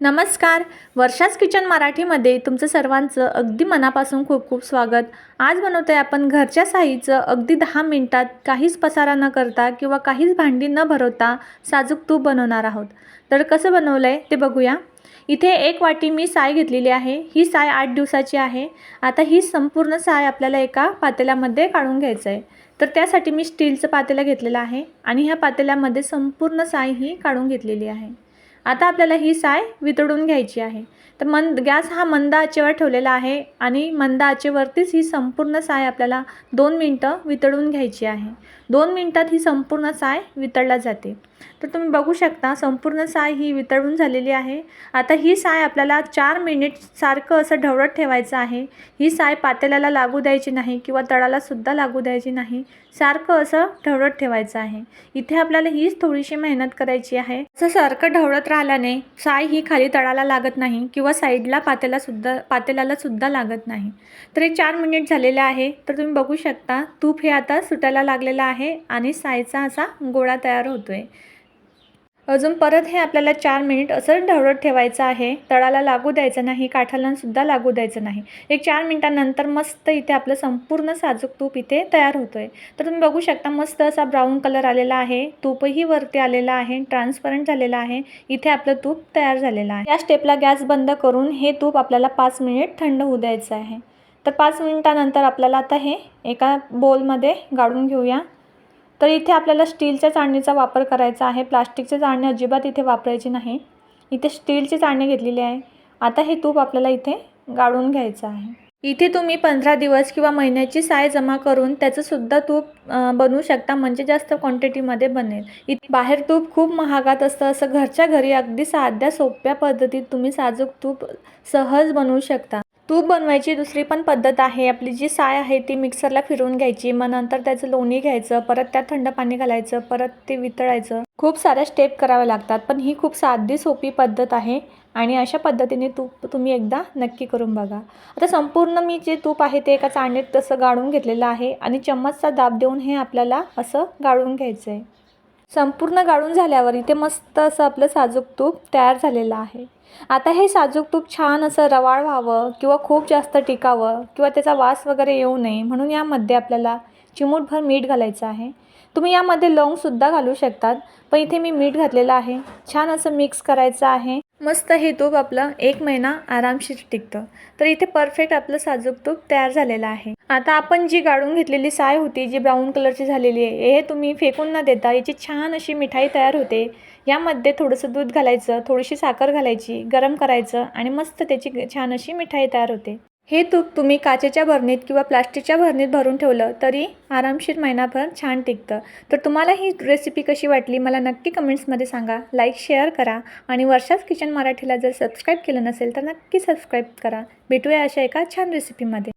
नमस्कार. वर्षाच किचन मराठीमध्ये तुमचं सर्वांचं अगदी मनापासून खूप खूप स्वागत. आज बनवतो आहे आपण घरच्या साईचं अगदी दहा मिनटात काहीच पसारा न करता किंवा काहीच भांडी न भरवता साजूक तूप बनवणार आहोत. तर कसं बनवलं आहे ते बघूया. इथे एक वाटी मी साय घेतलेली आहे. ही साय आठ दिवसाची आहे. आता ही संपूर्ण साय आपल्याला एका पातेल्यामध्ये काढून घ्यायचं आहे तर त्यासाठी मी स्टीलचं पातेलं घेतलेलं आहे आणि ह्या पातेल्यामध्ये संपूर्ण साय ही काढून घेतलेली आहे. आता आपल्याला ही साय वितळून घ्यायची आहे. तर मंद गॅस हा मंद आचेवर ठेवलेला आहे आणि मंद आचेवरतीच ही संपूर्ण साय आपल्याला दोन मिनटं वितळून घ्यायची आहे. दोन मिनटात ही संपूर्ण साय वितळला जाते. तर तुम्ही बघू शकता संपूर्ण साय ही वितळून झालेली आहे. आता ही साय आपल्याला चार मिनिट सारखं असं ढवळत ठेवायचं आहे. ही साय पातेल्याला लागू द्यायची नाही किंवा तळालासुद्धा लागू द्यायची नाही. सारखं असं ढवळत ठेवायचं आहे. इथे आपल्याला हीच थोडीशी मेहनत करायची आहे. असं सारखं ढवळत आल्याने साय ही खाली तळाला लागत नाही किंवा साईडला पातेलासुद्धा पातेल्याला सुद्धा लागत नाही. तर हे चार मिनिट झालेले आहे तर तुम्ही बघू शकता तूप हे आता सुटायला लागलेलं आहे आणि सायचा असा गोळा तयार होतोय. अजून परत हे आपल्याला चार मिनिट असं ढवळत ठेवायचं आहे. तळाला लागू द्यायचं नाही काठाला सुद्धा लागू द्यायचं नाही. एक चार मिनटानंतर मस्त इथे आपलं संपूर्ण साजूक तूप इथे तयार होतो आहे तर तुम्ही बघू शकता मस्त असा ब्राऊन कलर आलेला आहे. तूपही वरती आलेला आहे ट्रान्सपरंट झालेला आहे. इथे आपलं तूप तयार झालेलं आहे. या स्टेपला गॅस बंद करून हे तूप आपल्याला पाच मिनिट थंड होऊ द्यायचं आहे. तर पाच मिनिटानंतर आपल्याला आता हे एका बोलमध्ये गाळून घेऊया. तर इथे आपल्याला स्टीलच्या चाळणीचा वापर करायचा आहे. प्लास्टिकची चाळणी अजिबात इथे वापरायची नाही. इथे स्टीलची चाळणी घेतलेली आहे. आता हे तूप आपल्याला इथे गाळून घ्यायचं आहे. इथे तुम्ही पंधरा दिवस किंवा महिन्याची साय जमा करून त्याचंसुद्धा तूप बनवू शकता. म्हणजे जास्त क्वांटिटीमध्ये बनेल. इथे बाहेर तूप खूप महागात असतं. असं घरच्या घरी अगदी साध्या सोप्या पद्धतीत तुम्ही साजूक तूप सहज बनवू शकता. तूप बनवायची दुसरी पण पद्धत आहे. आपली जी साय आहे ती मिक्सरला फिरवून घ्यायची. मग नंतर त्याचं लोणी घ्यायचं. परत त्यात थंड पाणी घालायचं. परत ते वितळायचं. खूप साऱ्या स्टेप कराव्या लागतात. पण ही खूप साधी सोपी पद्धत आहे आणि अशा पद्धतीने तूप तुम्ही एकदा नक्की करून बघा. आता संपूर्ण मी जे तूप आहे ते एका चाळणीत तसं गाळून घेतलेलं आहे आणि चम्मचचा दाब देऊन हे आपल्याला असं गाळून घ्यायचं आहे संपूर्ण गाळून झाल्यावर इथे मस्त असं आपलं साजूक तूप तयार झालेलं आहे. आता हे साजूक तूप छान असं रवाळ व्हावं किंवा खूप जास्त टिकावं किंवा त्याचा वास वगैरे येऊ नये म्हणून यामध्ये आपल्याला चिमूटभर मीठ घालायचं आहे. तुम्ही यामध्ये लवंगसुद्धा घालू शकतात पण इथे मी मीठ घातलेलं आहे. छान असं मिक्स करायचं आहे. मस्त हे तूप आपलं एक महिना आरामशीर टिकतं. तर इथे परफेक्ट आपलं साजूक तूप तयार झालेलं आहे. आता आपण जी गाळून घेतलेली साय होती जी ब्राऊन कलरची झालेली आहे हे तुम्ही फेकून न देता याची छान अशी मिठाई तयार होते. यामध्ये थोडंसं दूध घालायचं थोडीशी साखर घालायची गरम करायचं आणि मस्त त्याची छान अशी मिठाई तयार होते. हे तूप तुम्ही काचेच्या भरणीत किंवा प्लास्टिकच्या भरणीत भरून ठेवलं तरी आरामशीर महिनाभर छान टिकतं. तर तुम्हाला ही रेसिपी कशी वाटली मला नक्की कमेंट्समध्ये सांगा. लाईक शेअर करा आणि वर्षाच किचन मराठीला जर सबस्क्राईब केलं नसेल तर नक्की सबस्क्राईब करा. भेटूया अशा एका छान रेसिपीमध्ये